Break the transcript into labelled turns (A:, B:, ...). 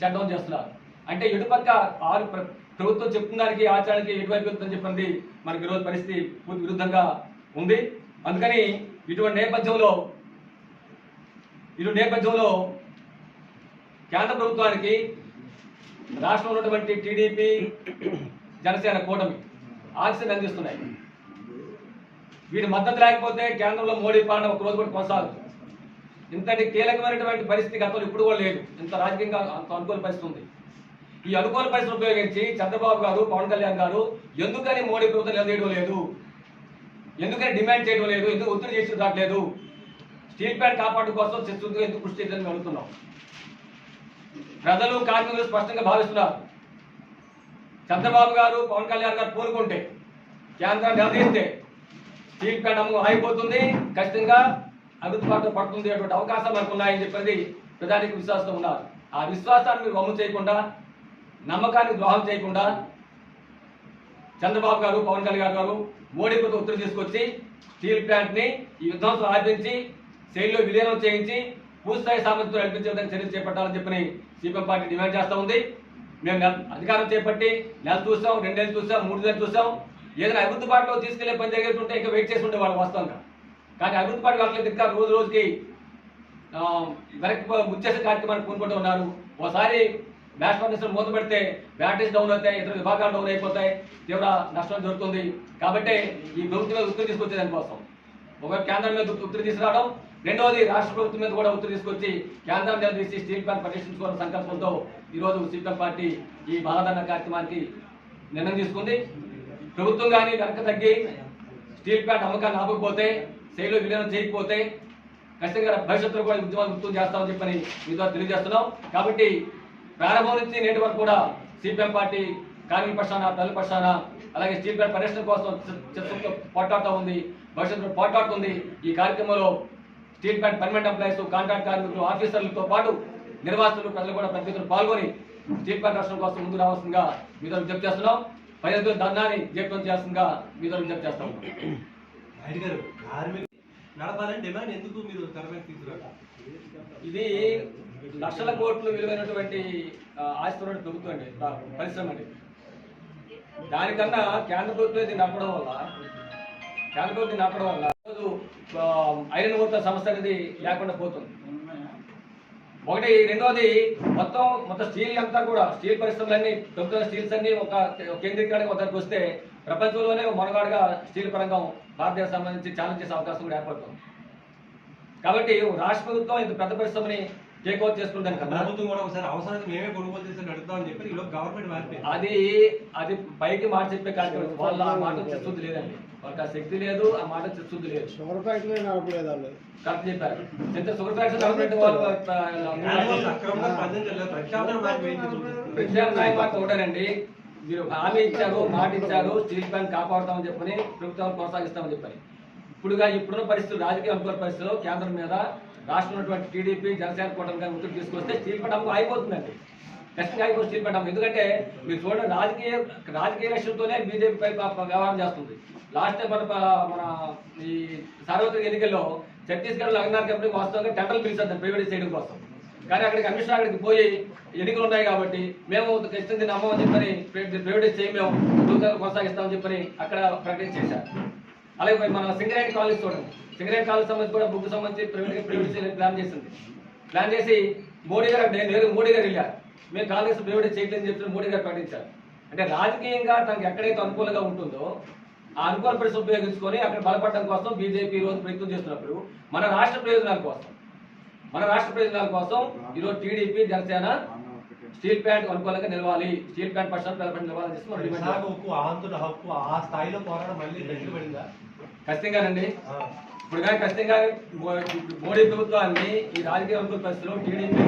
A: Shut down చేస్తున్నారు. అంటే ఇటుపక్క ఆరు ప్ర- ప్రభుత్వం చెప్తున్న దానికి ఆచరణకి ఎటువైపు వెళ్తుందని చెప్పింది మనకి ఈరోజు పరిస్థితి పూర్తి విరుద్ధంగా ఉంది. అందుకని ఇటువంటి నేపథ్యంలో ఇటువంటి నేపథ్యంలో కేంద్ర ప్రభుత్వానికి రాష్ట్రంలో ఉన్నటువంటి టీడీపీ జనసేన కూటమి ఆక్సిజన్ అందిస్తున్నాయి. వీటి మద్దతు లేకపోతే కేంద్రంలో మోడీ పాలన ఒక రోజు కూడా కొనసాగుతుంది ఇంతటి కీలకమైనటువంటి పరిస్థితి గతంలో ఇప్పుడు కూడా లేదు. ఇంత రాజకీయంగా అంత అనుకూల పరిస్థితి ఉంది. ఈ అనుకూల పరిస్థితి ఉపయోగించి చంద్రబాబు గారు పవన్ కళ్యాణ్ గారు ఎందుకని మోడీ ప్రభుత్వం నిలదీయడం లేదు? ఎందుకని డిమాండ్ చేయడం లేదు? ఎందుకు ఒత్తిడి చేసి రావట్లేదు స్టీల్ ప్లాంట్ కాపాడు కోసం చర్చలు ఎందుకు కృషి చేయాలని అడుగుతున్నాం. ప్రజలు కార్మికులు స్పష్టంగా భావిస్తున్నారు. చంద్రబాబు గారు పవన్ కళ్యాణ్ గారు కోరుకుంటే కేంద్రాన్ని నిలదీస్తే స్టీల్ ప్లాంట్ అమ్ము ఆగిపోతుంది ఖచ్చితంగా అభివృద్ధి పడుతుంది అటువంటి అవకాశాలు మనకు ఉన్నాయని చెప్పేది ప్రధానికి విశ్వాసంతో ఉన్నారు. ఆ విశ్వాసాన్ని మీరు వమ్ము చేయకుండా నమ్మకాన్ని ద్రోహం చేయకుండా చంద్రబాబు గారు పవన్ కళ్యాణ్ గారు మోడీ కొత్త ఉత్తర్వు తీసుకొచ్చి స్టీల్ ప్లాంట్ని ఈ విధ్వంసం ఆర్పించి శైలిలో విలీనం చేయించి పూర్తిస్థాయి సామర్థ్యం నడిపించే విధంగా చర్యలు చేపట్టాలని చెప్పని సిపిఎం పార్టీ డిమాండ్ చేస్తూ ఉంది. మేము నెల అధికారం చేపట్టి నెల చూసాం రెండేళ్ళు చూసాం మూడు నెలలు చూసాం. ఏదైనా అభివృద్ధి పాటలో తీసుకెళ్ళే పని జరిగేటుంటే ఇంకా వెయిట్ చేసి ఉండేవాళ్ళు వాస్తవంగా. కానీ అభివృద్ధి పార్టీ వాళ్ళకి ఇంకా రోజు రోజుకి వెనక్కి పో- ముచ్చేసే కార్యక్రమాన్ని పూనుకుంటూ ఉన్నారు. ఒకసారి బ్యాట్ ఫర్నిచర్ మూత పెడితే బ్యాటరీస్ డౌన్ అవుతాయి ఇతర విభాగాలు డౌన్ అయిపోతాయి తీవ్ర నష్టం జరుగుతుంది. కాబట్టి ఈ ప్రభుత్వం మీద ఉత్తర్వు తీసుకొచ్చే దానికోసం. ఒక కేంద్రం మీద ఒత్తిడి తీసుకురావడం రెండవది రాష్ట్ర ప్రభుత్వం మీద కూడా ఉత్తర్వు తీసుకొచ్చి కేంద్రం మీద తీసి స్టీల్ ప్లాంట్ పరిరక్షించుకోవాలని సంకల్పంతో ఈరోజు సిపిఎం పార్టీ ఈ మహాదరణ కార్యక్రమానికి నిర్ణయం తీసుకుంది. ప్రభుత్వం కానీ వెనక తగ్గి స్టీల్ ప్లాంట్ అమ్మకాన్ని ఆపకపోతే శైలిలో విలీనం చేయకపోతే ఖచ్చితంగా భవిష్యత్తులో కూడా ఉద్యమాలు గుర్తు చేస్తామని చెప్పని మీతో తెలియజేస్తున్నాం. కాబట్టి ప్రారంభం నుంచి నేటి వరకు కూడా సిపిఎం పార్టీ కార్మిక పక్షాన ప్రజల పక్షాన అలాగే స్టీల్ ప్లాంట్ పరిరక్షణ కోసం చర్చతో పోట్లాడుతూ ఉంది. భవిష్యత్తులో పోట్లాడుతుంది. ఈ కార్యక్రమంలో steel plant permanent employees contract కార్మికులు ఆఫీసర్లతో పాటు నిర్వాసితులు ప్రజలు కూడా ప్రతి పాల్గొని స్టీల్ ప్లాంట్ రక్షణ కోసం ముందు రావాల్సిందిగా మీతో విజ్ఞప్తి చేస్తున్నాం. ప్రజలతో ధర్నాన్ని జీవితం చేయాల్సిందిగా మీతో విజ్ఞప్తి చేస్తాం.
B: నాయుడు గారు కార్మిక నడపాలని డిమాండ్ ఎందుకు మీరు తెర మీద
A: ఇది లక్షల కోట్లు విలువైనటువంటి ఆ, ఆస్తి ప్రభుత్వం అండి పరిశ్రమ అండి. దానికన్నా కేంద్ర ప్రభుత్వం ఇది నడపడం వల్ల కేంద్ర ప్రభుత్వం నడపడం వల్ల ఐరన్ ఊర్త సంస్థ అనేది లేకుండా పోతుంది. ఒకటి రెండోది మొత్తం మొత్తం స్టీల్ అంతా కూడా స్టీల్ పరిశ్రమలన్నీ ప్రభుత్వ స్టీల్స్ అన్ని ఒక కేంద్రీకరణకు ఒకరికి వస్తే ప్రపంచంలోనే మొనగాడుగా స్టీల్ పరంగా భారతదేశం సంబంధించి ఛాలెంజ్ చేసే అవకాశం కూడా ఏర్పడుతుంది. కాబట్టి రాష్ట్ర ప్రభుత్వం ఇంత పెద్ద పరిశ్రమని టేక్ ఓవర్ చేసుకుంటాను కదా.
B: ప్రభుత్వం కూడా ఒకసారి అవసరానికి మేమే కొనుగోలు చేసి నడుపుతామని చెప్పి ఈలోపు గవర్నమెంట్ మారిపోయింది.
A: అది అది పైకి మాట చెప్పే కార్యక్రమం. వాళ్ళ ఆ మాట చచ్చుద్ది లేదండి. వాళ్ళకి ఆ శక్తి లేదు ఆ మాట చచ్చుద్ది లేదు.
C: షుగర్ ఫ్యాక్టరీ నడపలేదు వాళ్ళు.
A: కరెక్ట్ చెప్పారు. షుగర్ ఫ్యాక్టరీ వాళ్ళు.
B: ప్రత్యామ్నాయ
A: మాట ఒకటేనండి. మీరు హామీ ఇచ్చారు మాట ఇచ్చారు స్టీల్ ప్లాంట్ కాపాడుతామని చెప్పని ప్రభుత్వాన్ని కొనసాగిస్తామని చెప్పని ఇప్పుడుగా ఇప్పుడున్న పరిస్థితులు రాజకీయ అనుకూల పరిస్థితుల్లో కేంద్రం మీద రాష్ట్రంలో ఉన్నటువంటి టీడీపీ జనసేన కూటమి కానీ ఒత్తిడి తీసుకొస్తే స్టీల్ ప్లాంట్ అయిపోతుందండి ఖచ్చితంగా అయిపోతుంది స్టీల్ ప్లాంట్ ఎందుకంటే మీరు చూడండి రాజకీయ రాజకీయ లక్ష్యంతోనే బీజేపీపై వ్యవహారం చేస్తుంది. లాస్ట్ టైం మన మన ఈ సార్వత్రిక ఎన్నికల్లో ఛత్తీస్గఢ్ అగ్నార్ కంపెనీ వాస్తవంగా టెండర్లు పిలిచారు ప్రైవేట్ చేయడం కోసం. కానీ అక్కడికి కమిషనర్ అక్కడికి పోయి ఎన్నికలు ఉన్నాయి కాబట్టి మేము ఖచ్చితంగా నమ్మమని చెప్పని ప్రైవేటైజ్ చేయి మేము కొనసాగిస్తామని చెప్పని అక్కడ ప్రకటన చేశారు అలాగే మరి మన సింగరేణి కాలేజ్ చూడండి. సింగరేణి కాలేజ్ సంబంధించి కూడా బుక్ సంబంధించి ప్రైవేట్ ప్రైవేట్ ప్లాన్ చేసింది. ప్లాన్ చేసి మోడీ గారు నేను మోడీ గారు వెళ్ళారు మేము కాలేజ్ ప్రైవేట్ చేయట్లేదని చెప్పి మోడీ గారు ప్రకటించారు. అంటే రాజకీయంగా తనకు ఎక్కడైతే అనుకూలంగా ఉంటుందో ఆ అనుకూల పరిస్థితి ఉపయోగించుకొని అక్కడ బలపడడం కోసం బీజేపీ ఈ రోజు ప్రయత్నం చేస్తున్నప్పుడు మన రాష్ట్ర ప్రయోజనాల కోసం మన రాష్ట్ర ప్రయోజనాల కోసం ఈరోజు టీడీపీ జనసేన స్టీల్ ప్లాంట్ అనుకూలంగా నిలవాలి. స్టీల్ ప్లాంట్ పర్సెంట్ నిలబడి నిలవాలని చెప్పి
B: ఆంధ్రుల హక్కు ఆ స్థాయిలో పోరాటం మళ్ళీ
A: ఖచ్చితంగానండి. ఇప్పుడు కానీ ఖచ్చితంగా మోడీ ప్రభుత్వాన్ని ఈ రాజకీయ ప్రభుత్వ పరిస్థితుల్లో టీడీపీ